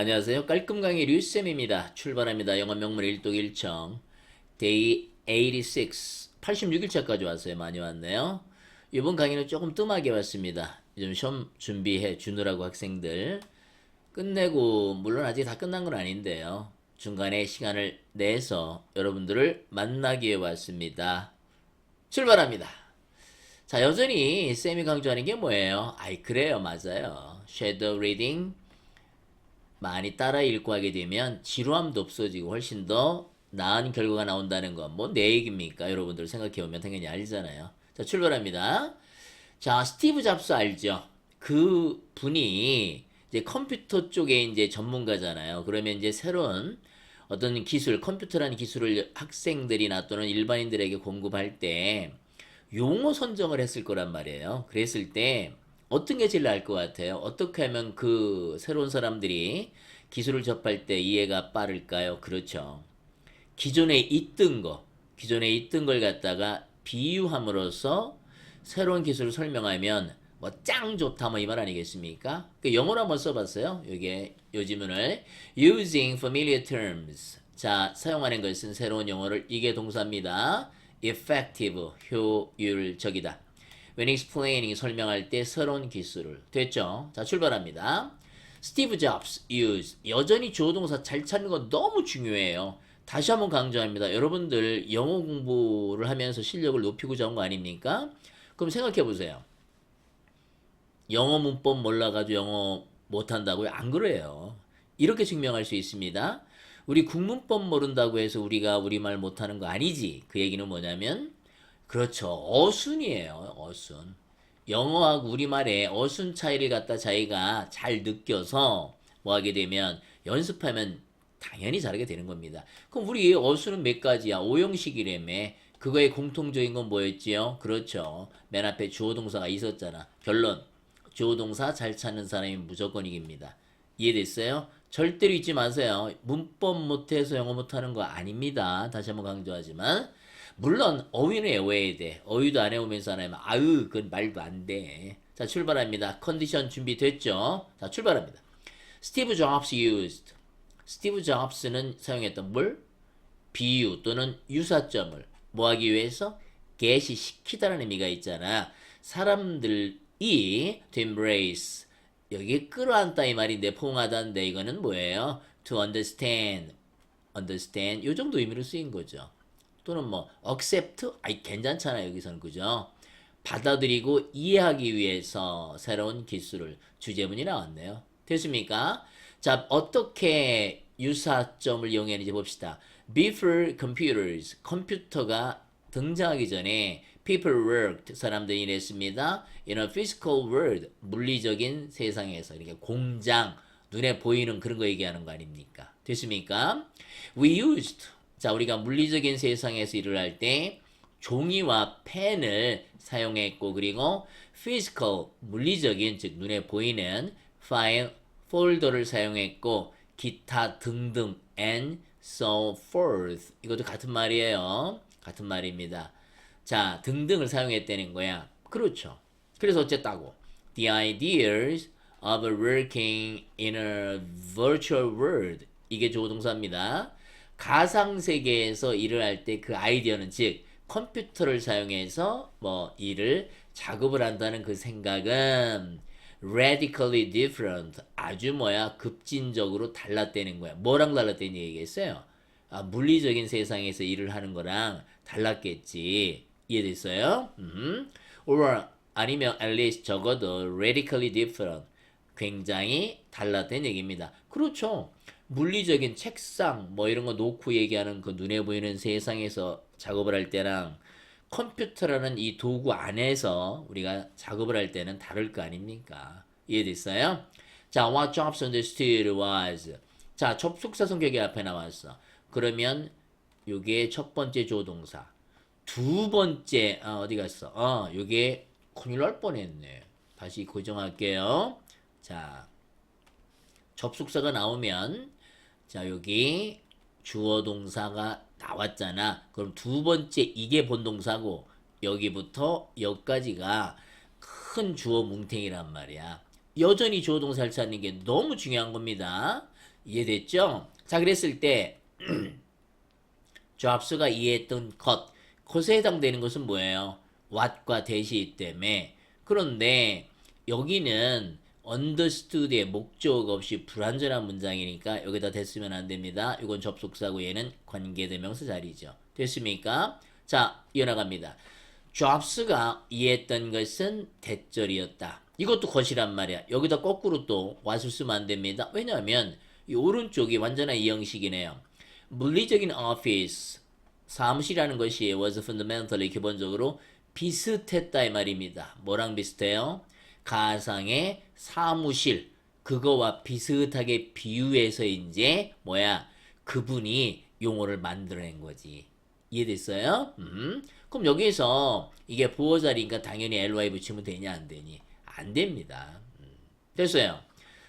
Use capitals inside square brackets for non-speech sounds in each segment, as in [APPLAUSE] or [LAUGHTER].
안녕하세요. 깔끔 강의 류쌤입니다. 출발합니다. 영어 명문 일독 일청 데이 86 86일차까지 왔어요. 많이 왔네요. 이번 강의는 조금 뜸하게 왔습니다. 좀 시험 준비해 주느라고 학생들 끝내고 물론 아직 다 끝난 건 아닌데요. 중간에 시간을 내서 여러분들을 만나기 위해 왔습니다. 출발합니다. 자, 여전히 쌤이 강조하는 게 뭐예요? 아이, 그래요. 맞아요. 섀도우 리딩 많이 따라 읽고 하게 되면 지루함도 없어지고 훨씬 더 나은 결과가 나온다는 건 뭐 내 얘기입니까? 여러분들 생각해 보면 당연히 알잖아요. 자, 출발합니다. 자, 스티브 잡스 알죠? 그 분이 이제 컴퓨터 쪽에 이제 전문가잖아요. 그러면 이제 새로운 어떤 기술, 컴퓨터라는 기술을 학생들이나 또는 일반인들에게 공급할 때 용어 선정을 했을 거란 말이에요. 그랬을 때 어떤 게 제일 나을 것 같아요? 어떻게 하면 그 새로운 사람들이 기술을 접할 때 이해가 빠를까요? 그렇죠. 기존에 있던 거, 기존에 있던 걸 갖다가 비유함으로써 새로운 기술을 설명하면 뭐 짱 좋다 뭐 이 말 아니겠습니까? 그 영어로 한번 써봤어요. 이게 요 지문을 using familiar terms. 자, 사용하는 것은 새로운 영어를 이게 동사입니다. effective 효율적이다. When explaining 설명할 때 새로운 기술을 됐죠? 자, 출발합니다. 스티브 잡스 used 여전히 주어 동사 잘 찾는 거 너무 중요해요. 다시 한번 강조합니다. 여러분들 영어 공부를 하면서 실력을 높이고자 한 거 아닙니까? 그럼 생각해 보세요. 영어 문법 몰라가지고 영어 못한다고요? 안 그래요. 이렇게 증명할 수 있습니다. 우리 국문법 모른다고 해서 우리가 우리말 못하는 거 아니지. 그 얘기는 뭐냐면, 그렇죠. 어순이에요. 어순. 영어하고 우리말의 어순 차이를 갖다 자기가 잘 느껴서 뭐 하게 되면 연습하면 당연히 잘하게 되는 겁니다. 그럼 우리 어순은 몇 가지야? 오형식이라며. 그거의 공통적인 건 뭐였지요? 그렇죠. 맨 앞에 주어 동사가 있었잖아. 결론. 주어 동사 잘 찾는 사람이 무조건 이깁니다. 이해됐어요? 절대로 잊지 마세요. 문법 못해서 영어 못하는 거 아닙니다. 다시 한번 강조하지만. 물론 어휘는 외워야 돼. 어휘도 안안 하면 아유 그건 말도 안 돼. 자 출발합니다. 컨디션 준비됐죠? 자 출발합니다. 스티브 잡스 used. 스티브 잡스는 사용했던 뭘? 비유 또는 유사점을 뭐 하기 위해서? 개시시키다라는 의미가 있잖아. 사람들이 to embrace 여기 끌어안다 이 말인데 포옹하다인데 이거는 뭐예요? to understand understand 요 정도 의미로 쓰인 거죠. 또는 뭐 accept 아이 괜찮잖아요 여기서는 그죠? 받아들이고 이해하기 위해서 새로운 기술을 주제문이 나왔네요. 됐습니까? 자 어떻게 유사점을 이용했는지 봅시다. Before computers 컴퓨터가 등장하기 전에 people worked 사람들이 일했습니다. In a physical world 물리적인 세상에서 이렇게 공장 눈에 보이는 그런 거 얘기하는 거 아닙니까? 됐습니까? We used 자 우리가 물리적인 세상에서 일을 할 때 종이와 펜을 사용했고 그리고 physical 물리적인 즉 눈에 보이는 파일 폴더를 사용했고 기타 등등 and so forth 이것도 같은 말이에요. 같은 말입니다. 자, 등등을 사용했다는 거야. 그렇죠. 그래서 어쨌다고? The ideas of working in a virtual world. 이게 조동사입니다. 가상 세계에서 일을 할 때 그 아이디어는 즉 컴퓨터를 사용해서 뭐 일을 작업을 한다는 그 생각은 radically different 아주 뭐야 급진적으로 달랐다는 거야. 뭐랑 달랐다는 얘기겠어요? 아, 물리적인 세상에서 일을 하는 거랑 달랐겠지. 이해됐어요? 음. or 아니면 at least 적어도 radically different 굉장히 달랐다는 얘기입니다. 그렇죠. 물리적인 책상 뭐 이런 거 놓고 얘기하는 그 눈에 보이는 세상에서 작업을 할 때랑 컴퓨터라는 이 도구 안에서 우리가 작업을 할 때는 다를 거 아닙니까? 이해됐어요? 자, what Jobs understood was 자, 접속사 성격이 앞에 나왔어. 그러면 요게 첫 번째 조동사. 두 번째 아, 어디 갔어? 어, 요게 큰일 날 뻔했네. 다시 고정할게요. 자, 접속사가 나오면 자, 여기 주어 동사가 나왔잖아. 그럼 두 번째 이게 본동사고 여기부터 여기까지가 큰 주어 뭉탱이란 말이야. 여전히 주어 동사를 찾는 게 너무 중요한 겁니다. 이해됐죠? 자, 그랬을 때 [CLEARS THROAT] 잡스가 이해했던 것, 것에 해당되는 것은 뭐예요? what과 대시 때문에. 그런데 여기는 understood의 목적 없이 불완전한 문장이니까 여기다 됐으면 안 됩니다. 이건 접속사고 얘는 관계대명사 자리죠. 됐습니까? 자, 이어나갑니다. 잡스가 이해했던 것은 대절이었다. 이것도 것이란 말이야. 여기다 거꾸로 또 what을 쓰면 안 됩니다. 왜냐하면 이 오른쪽이 완전한 이 형식이네요. 물리적인 office, 사무실이라는 것이 was fundamentally 기본적으로 비슷했다 이 말입니다. 뭐랑 비슷해요? 가상의 사무실 그거와 비슷하게 비유해서 이제 뭐야 그분이 용어를 만들어낸 거지. 이해됐어요? 음. 그럼 여기서 이게 보호 자리니까 당연히 ly 붙이면 되냐 안 되니? 안 됩니다. 음. 됐어요.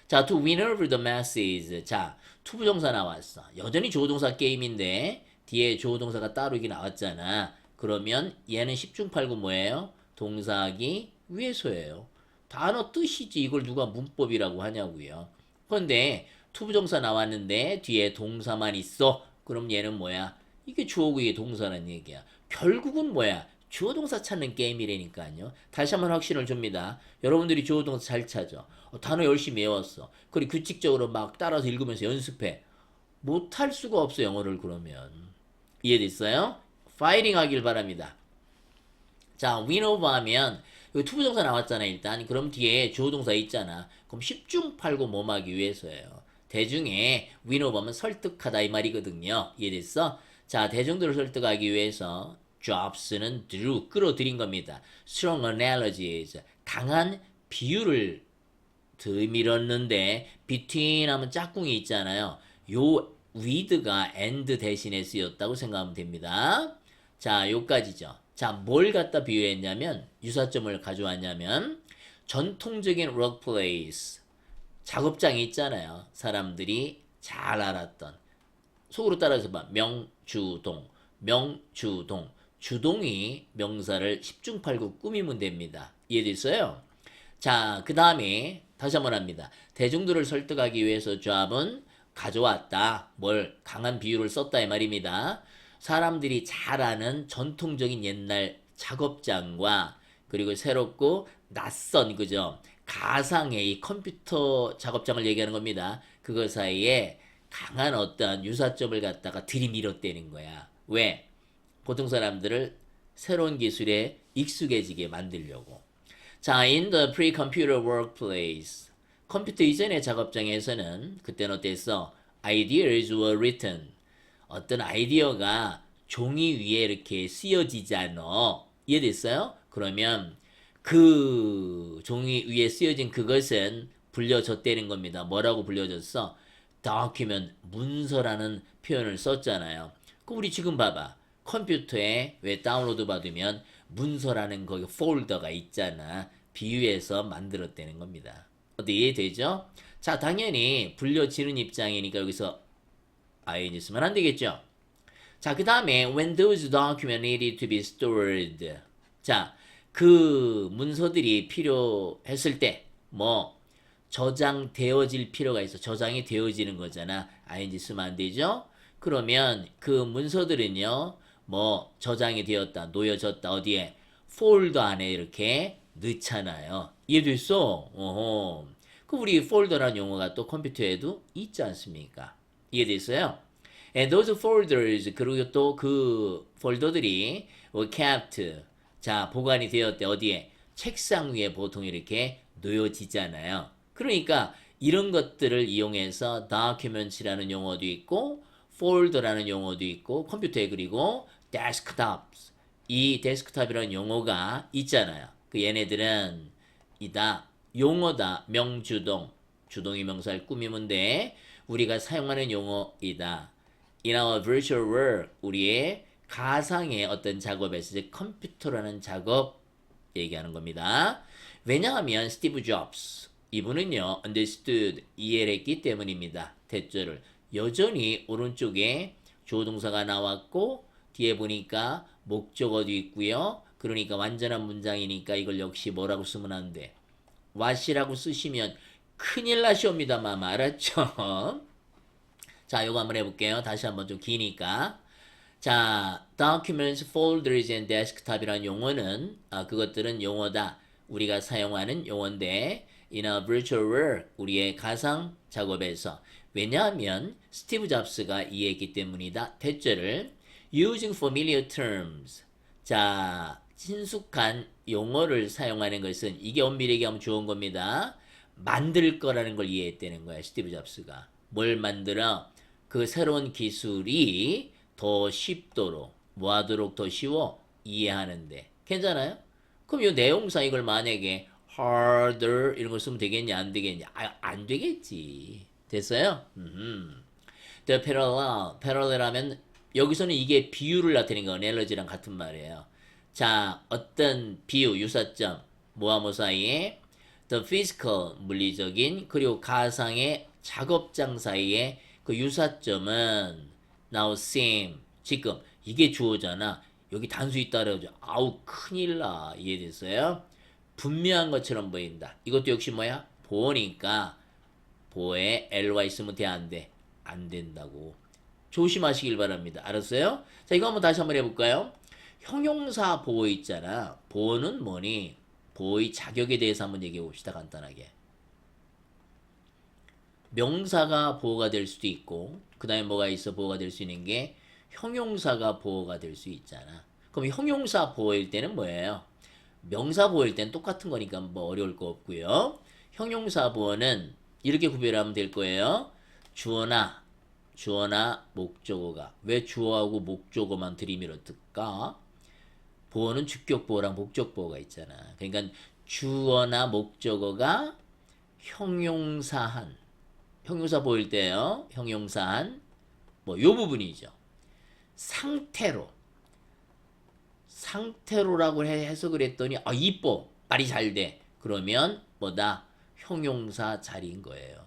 자, to win over the masses. 자, 투부정사 나왔어. 여전히 조동사 게임인데 뒤에 조동사가 따로 이게 나왔잖아. 그러면 얘는 10중 8구 뭐예요? 동사하기 위해서예요. 단어 뜻이지 이걸 누가 문법이라고 하냐고요. 그런데 투부정사 나왔는데 뒤에 동사만 있어. 그럼 얘는 뭐야? 이게 주어고 이게 동사라는 얘기야. 결국은 뭐야? 주어 동사 찾는 게임이라니까요. 다시 한번 확신을 줍니다. 여러분들이 주어 동사 잘 찾아. 어, 단어 열심히 외웠어. 그리고 규칙적으로 막 따라서 읽으면서 연습해. 못할 수가 없어 영어를 그러면. 이해됐어요? 파이팅 하길 바랍니다. 자, over 하면 여기 투부정사 나왔잖아 일단. 그럼 뒤에 주어 동사 있잖아. 그럼 10중 8구 몸하기 위해서예요. 대중에 over면 설득하다 이 말이거든요. 이해됐어? 자, 대중들을 설득하기 위해서 Jobs는 drew 끌어들인 겁니다. Strong analogies 강한 비유를 들밀었는데 between 하면 짝꿍이 있잖아요. 요 with가 and 대신에 쓰였다고 생각하면 됩니다. 자, 요까지죠. 자, 뭘 갖다 비유했냐면 유사점을 가져왔냐면 전통적인 workplace 작업장이 있잖아요. 사람들이 잘 알았던 속으로 따라서 봐. 명주동, 명주동. 주동이 명사를 10중 8구 꾸미면 됩니다. 이해됐어요? 자, 그 다음에 다시 한번 합니다. 대중들을 설득하기 위해서 잡은 가져왔다. 뭘 강한 비유를 썼다 이 말입니다. 사람들이 잘 아는 전통적인 옛날 작업장과 그리고 새롭고 낯선 그죠? 가상의 이 컴퓨터 작업장을 얘기하는 겁니다. 그거 사이에 강한 어떤 유사점을 갖다가 들이밀었다는 거야. 왜? 보통 사람들을 새로운 기술에 익숙해지게 만들려고. 자, in the pre-computer workplace. 컴퓨터 이전의 작업장에서는 그때는 어땠어? Ideas were written. 어떤 아이디어가 종이 위에 이렇게 쓰여지잖아. 이해됐어요? 그러면 그 종이 위에 쓰여진 그것은 불려졌다는 겁니다. 뭐라고 불려졌어? document, 문서라는 표현을 썼잖아요. 그 우리 지금 봐봐. 컴퓨터에 왜 다운로드 받으면 문서라는 거기 폴더가 있잖아. 비유해서 만들었다는 겁니다. 어디 이해되죠? 자, 당연히 불려지는 입장이니까 여기서 ing 쓰면 안 되겠죠? 자, 그 다음에 when those documents needed to be stored. 자, 그 문서들이 필요했을 때, 뭐, 저장되어질 필요가 있어. 저장이 되어지는 거잖아. ing 쓰면 안 되죠? 그러면 그 문서들은요, 뭐, 저장이 되었다, 놓여졌다, 어디에? 폴더 안에 이렇게 넣잖아요. 이해됐어? 어허. 그 우리 폴더라는 용어가 또 컴퓨터에도 있지 않습니까? 이해됐어요? And those folders, 그리고 또 그 폴더들이 were kept, 자, 보관이 되었대. 어디에? 책상 위에 보통 이렇게 놓여지잖아요. 그러니까 이런 것들을 이용해서 documents라는 용어도 있고 folder라는 용어도 있고 컴퓨터에 그리고 desktops 이 데스크탑이라는 용어가 있잖아요. 그 얘네들은 이다 용어다 명주동 주동이 명사를 꾸미면 돼 우리가 사용하는 용어이다. In our virtual world 우리의 가상의 어떤 작업에서 이제 컴퓨터라는 작업 얘기하는 겁니다. 왜냐하면 스티브 잡스 이분은요 understood 이해를 했기 때문입니다. 대절을 여전히 오른쪽에 조동사가 나왔고 뒤에 보니까 목적어도 있고요. 그러니까 완전한 문장이니까 이걸 역시 뭐라고 쓰면 안 돼. what이라고 쓰시면 큰일 나시옵니다만 알았죠? [LAUGHS] 자, 요거 한번 해볼게요. 다시 한번 좀 기니까. 자, documents, folders, and desktop이라는 용어는 아, 그것들은 용어다. 우리가 사용하는 용어인데 in a virtual world 우리의 가상 작업에서 왜냐하면 스티브 잡스가 이해했기 때문이다. 대절을 using familiar terms 자 친숙한 용어를 사용하는 것은 이게 엄밀히 얘기하면 좋은 겁니다. 만들 거라는 걸 이해했다는 거야 스티브 잡스가. 뭘 만들어? 그 새로운 기술이 더 쉽도록 뭐 하도록 더 쉬워? 이해하는데. 괜찮아요? 그럼 이 내용상 이걸 만약에 harder 이런 걸 쓰면 되겠냐 안 되겠냐? 아, 안 되겠지. 됐어요? 음. The parallel parallel 하면 여기서는 이게 비유를 나타내는 거 analogy랑 같은 말이에요. 자 어떤 비유 유사점 뭐와 뭐 사이에 the physical 물리적인 그리고 가상의 작업장 사이에 그 유사점은 now seem 지금. 이게 주어잖아. 여기 단수이 따라오죠. 아우 큰일 나. 이해됐어요? 분명한 것처럼 보인다. 이것도 역시 뭐야? 보니까 보에 ly 쓰면 돼 안 돼? 안 된다고. 조심하시길 바랍니다. 알았어요? 자 이거 한번 다시 한번 해볼까요? 형용사 보호 있잖아. 보호는 뭐니? 보호의 자격에 대해서 한번 얘기해 봅시다 간단하게. 명사가 보호가 될 수도 있고 그 다음에 뭐가 있어? 보호가 될 수 있는 게 형용사가 보호가 될 수 있잖아. 그럼 형용사 보호일 때는 뭐예요? 명사 보호일 때는 똑같은 거니까 뭐 어려울 거 없고요. 형용사 보호는 이렇게 구별하면 될 거예요. 주어나 주어나 목적어가. 왜 주어하고 목적어만 들이밀어뜯까 보어는 주격 보어랑 목적 보어가 있잖아. 그러니까 주어나 목적어가 형용사한 형용사 보일 때요. 형용사한 뭐 요 부분이죠. 상태로 상태로라고 해- 해석을 했더니 아 이뻐 말이 잘 돼. 그러면 뭐다 형용사 자리인 거예요.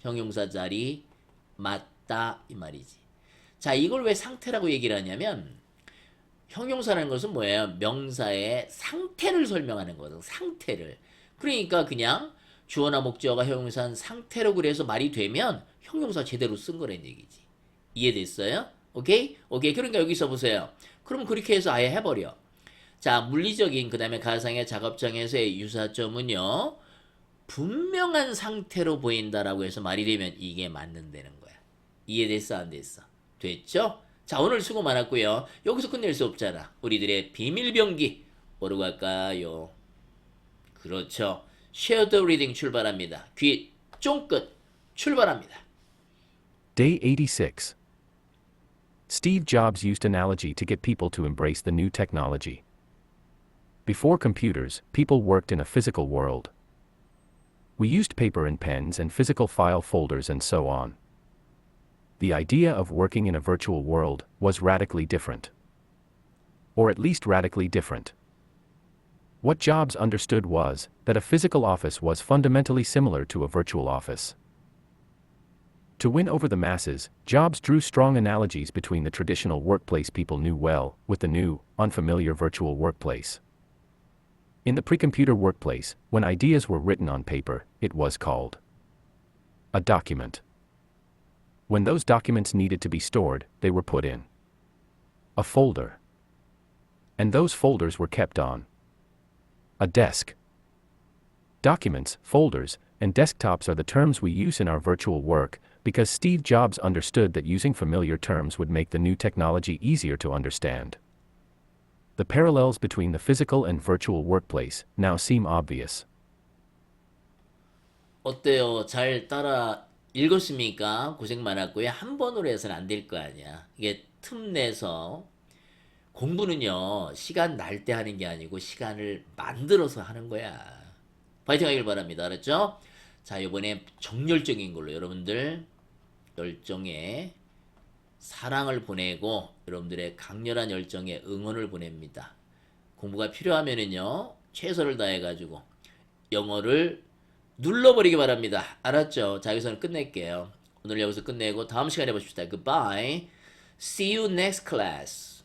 형용사 자리 맞다 이 말이지. 자 이걸 왜 상태라고 얘기를 하냐면 형용사라는 것은 뭐예요? 명사의 상태를 설명하는 거거든. 상태를. 그러니까 그냥 주어나 목적어가 형용사한 상태로 그래서 말이 되면 형용사 제대로 쓴 거란 얘기지. 이해됐어요? 오케이? 오케이. 그러니까 여기서 보세요. 그럼 그렇게 해서 아예 해버려. 자, 물리적인 그 다음에 가상의 작업장에서의 유사점은요. 분명한 상태로 보인다라고 해서 말이 되면 이게 맞는다는 거야. 이해됐어? 안 됐어? 됐죠? 자, 오늘 수고 많았고요. 여기서 끝낼 수 없잖아. 우리들의 비밀병기. 뭐로 갈까요? 그렇죠. 쉐어드 리딩 출발합니다. 귀 쫑긋 출발합니다. Day 86. Steve Jobs used analogy to get people to embrace the new technology. Before computers, people worked in a physical world. We used paper and pens and physical file folders and so on. The idea of working in a virtual world was radically different. Or at least radically different. What Jobs understood was that a physical office was fundamentally similar to a virtual office. To win over the masses, Jobs drew strong analogies between the traditional workplace people knew well with the new, unfamiliar virtual workplace. In the pre-computer workplace, when ideas were written on paper, it was called a document. When those documents needed to be stored, they were put in a folder. And those folders were kept on a desk. Documents, folders, and desktops are the terms we use in our virtual work because Steve Jobs understood that using familiar terms would make the new technology easier to understand. The parallels between the physical and virtual workplace now seem obvious. 어때요? 잘 따라 읽었습니까? 고생 많았고요. 한 번으로 해서는 안 될 거 아니야. 이게 틈 내서 공부는요, 시간 날 때 하는 게 아니고 시간을 만들어서 하는 거야. 파이팅 하길 바랍니다. 알았죠? 자, 이번에 정열적인 걸로 여러분들 열정에 사랑을 보내고 여러분들의 강렬한 열정에 응원을 보냅니다. 공부가 필요하면은요, 최선을 다해가지고 영어를 눌러버리기 바랍니다. 알았죠? 자, 여기서는 끝낼게요. 오늘 여기서 끝내고 다음 시간에 보십시다. Goodbye. See you next class.